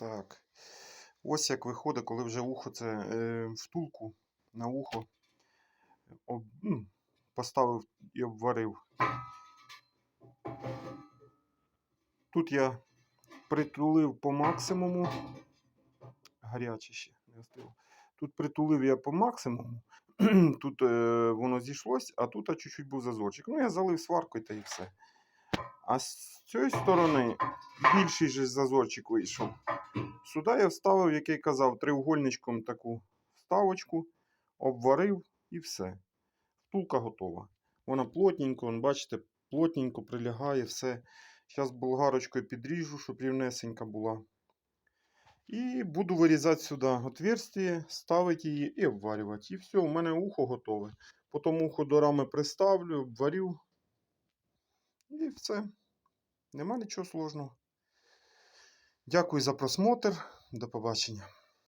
Так. Ось як виходить, коли вже ухо це е, втулку на ухо об, ну, поставив і обварив. Тут я притулив по максимуму. Гаряче ще не остило. Тут притулив я по максимуму. Тут е, воно зійшлось, а тут чуть-чуть був зазорчик. Ну, я залив сваркою та і все. А з цієї сторони більший же зазорчик вийшов. Сюди я вставив, як я казав, треугольничком таку вставочку, обварив і все. Втулка готова. Вона плотненько, вон, бачите, плотненько прилягає, все. Зараз болгарочкою підріжу, щоб рівнесенька була. І буду вирізати сюди отверстие, ставити її і обварювати. І все, у мене ухо готове. Потім ухо до рами приставлю, обварю. І все. Нема нічого сложного. Дякую за просмотр. До побачення.